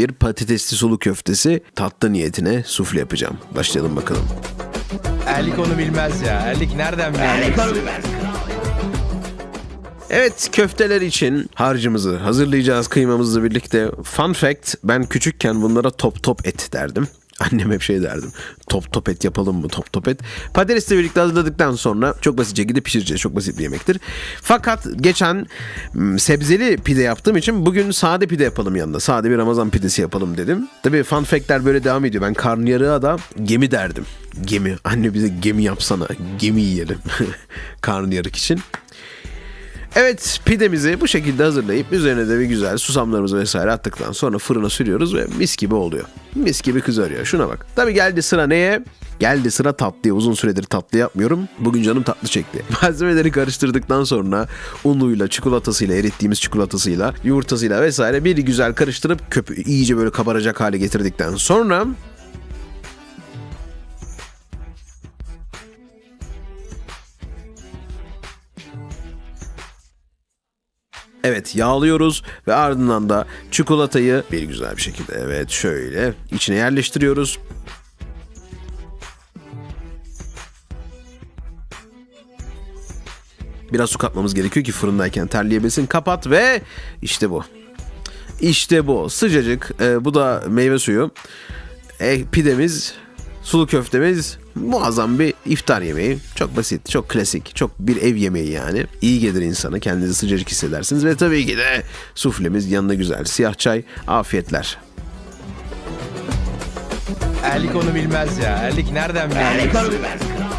bir patatesli sulu köftesi tatlı niyetine sufle yapacağım. Başlayalım bakalım. Erlik onu bilmez ya. Erlik nereden bilir? Evet köfteler için harcımızı hazırlayacağız kıymamızla birlikte. Fun fact ben küçükken bunlara top top et derdim. Annem hep şey derdim. Top top et yapalım mı top top et. Patatesle birlikte hazırladıktan sonra çok basitçe gidip pişireceğiz. Çok basit bir yemektir. Fakat geçen sebzeli pide yaptığım için bugün sade pide yapalım yanında. Sade bir Ramazan pidesi yapalım dedim. Tabii fun factler böyle devam ediyor. Ben karnıyarığa da gemi derdim. Gemi. Anne bize gemi yapsana. Gemi yiyelim. karnıyarık için. Evet pidemizi bu şekilde hazırlayıp üzerine de bir güzel susamlarımızı vesaire attıktan sonra fırına sürüyoruz ve mis gibi oluyor. Mis gibi kızarıyor. Şuna bak. Tabii geldi sıra neye? Geldi sıra tatlıya. Uzun süredir tatlı yapmıyorum. Bugün canım tatlı çekti. Malzemeleri karıştırdıktan sonra unuyla, çikolatasıyla, erittiğimiz çikolatasıyla, yumurtasıyla vesaire bir güzel karıştırıp köpü iyice böyle kabaracak hale getirdikten sonra Evet yağlıyoruz ve ardından da çikolatayı bir güzel bir şekilde evet şöyle içine yerleştiriyoruz. Biraz su katmamız gerekiyor ki fırındayken terleyebilsin. Kapat ve işte bu. İşte bu. Sıcacık. Ee, bu da meyve suyu. E, pidemiz, sulu köftemiz muazzam bir iftar yemeği. Çok basit, çok klasik, çok bir ev yemeği yani. İyi gelir insana, kendinizi sıcacık hissedersiniz. Ve tabii ki de suflemiz yanında güzel. Siyah çay, afiyetler. Erlik onu bilmez ya. Erlik nereden bilir?